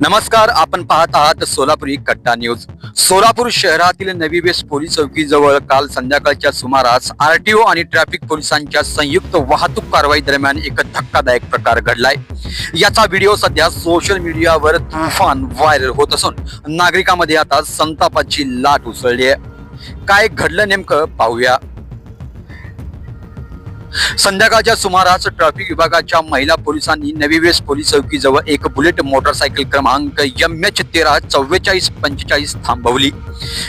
नमस्कार आपण पाहत आहात सोलापुरी कट्टा न्यूज. सोलापूर शहरातील नवी वेस पोलीस चौकीजवळ काल संध्याकाळच्या सुमारास आरटीओ आणि ट्रॅफिक पोलिसांच्या संयुक्त वाहतूक कारवाई दरम्यान एक धक्कादायक प्रकार घडलाय. याचा व्हिडिओ सध्या सोशल मीडियावर तुफान व्हायरल होत असून नागरिकांमध्ये आता संतापाची लाट उसळली आहे. काय घडलं नेमकं पाहूया. संध्याकाळच्या सुमारास ट्रॅफिक विभागाच्या महिला पोलिसांनी नवी वेस पोलीस चौकीजवळ एक बुलेट मोटरसायकल क्रमांक एम एच तेरा चव्वेचाळीस पंचेचाळीस थांबवली.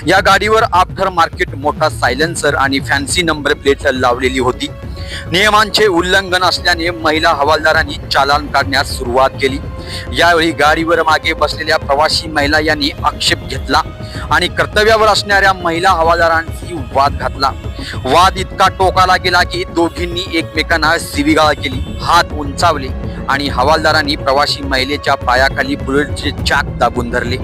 या गाडीवर आफ्टर मार्केट मोठा सायलेन्सर आणि फॅन्सी नंबर प्लेट लावलेली होती. नियमांचे उल्लंघन असल्याने महिला हवालदारांनी चालान काढण्यास सुरुवात केली. यावेळी गाडीवर मागे बसलेल्या प्रवासी महिला यांनी आक्षेप घेतला आणि कर्तव्यावर असणाऱ्या महिला हवालदारांशी वाद घातला. वाद इतका टोकाला गेला की दोघींनी एकमेकांना शिवीगाळ केली. हात उंचावले आणि हवालदारांनी प्रवासी महिलेच्या पायाखाली बुलेटचे चाक दाबून धरले.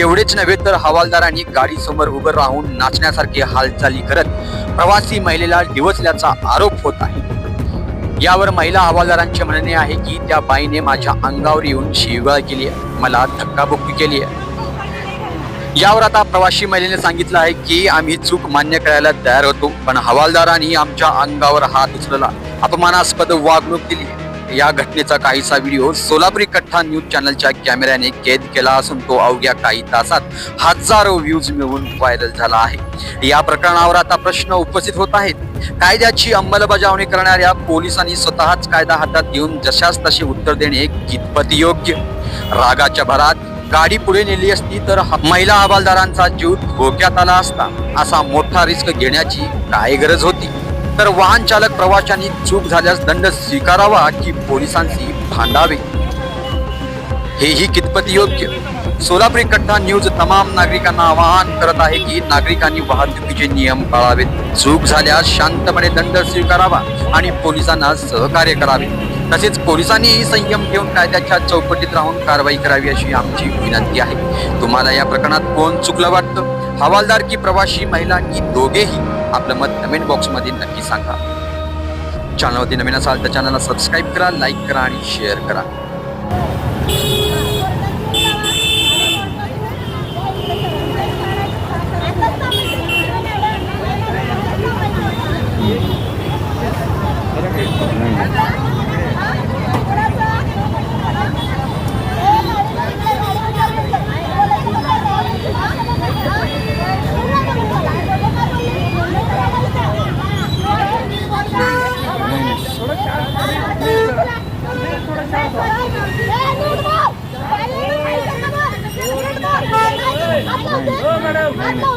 एवढेच नव्हे तर हवालदारांनी गाडीसमोर उभं राहून नाचण्यासारखे हालचाली करत प्रवासी महिलेला डिवचल्याचा आरोप होत आहे. यावर महिला हवालदारांचे म्हणणे आहे की त्या बाईने माझ्या अंगावर येऊन शिवीगाळ केली आहे. मला धक्काबुक्की केली आहे. यावर आता प्रवासी महिलेने सांगितलं आहे की आम्ही चूक मान्य करायला तयार होतो पण हवालदारांनी आमच्या अंगावर हात उचलला. अपमानास्पद वागणूक दिली. या घटनेचा काहीसा व्हिडिओ सोलापुरी कठ्ठा न्यूज चॅनलच्या कॅमेऱ्याने कैद केला असून तो अवघ्या काही तासात हजारो व्ह्यूज मिळवून व्हायरल झाला आहे. या प्रकरणावर आता प्रश्न उपस्थित होत आहेत. कायद्याची अंमलबजावणी करणाऱ्या पोलिसांनी स्वतःच कायदा हातात घेऊन जशास तसे उत्तर देणे कितपत योग्य? रागाच्या भरात गाडी पुढे नेली असती तर महिला हवालदारांचा जीव धोक्यात आला असता असा मोठा रिस्क घेण्याची काय गरज होती? तर वाहन चालक प्रवाशांनी चूक झाल्यास दंड स्वीकारावा की पोलिसांशी भांडावे? हेही कितपत योग्य? सोलापुरी कट्टा न्यूज तमाम नागरिकांना आवाहन करत आहे की नागरिकांनी वाहतुकीचे नियम पाळावेत. चूक झाल्यास शांतपणे दंड स्वीकारावा आणि पोलिसांना सहकार्य करावे. तसेच पोलिसांनीही संयम ठेवून कायद्याच्या चौकटीत राहून कारवाई करावी अशी आमची विनंती आहे. तुम्हाला या प्रकरणात कोण चुकलं वाटतं? हवालदार की प्रवासी महिला की दोघेही? आपलं मत कमेंट बॉक्समध्ये नक्की सांगा. चॅनलवरती नवीन असाल तर चॅनलला सबस्क्राईब करा लाईक करा आणि शेअर करा. మేడం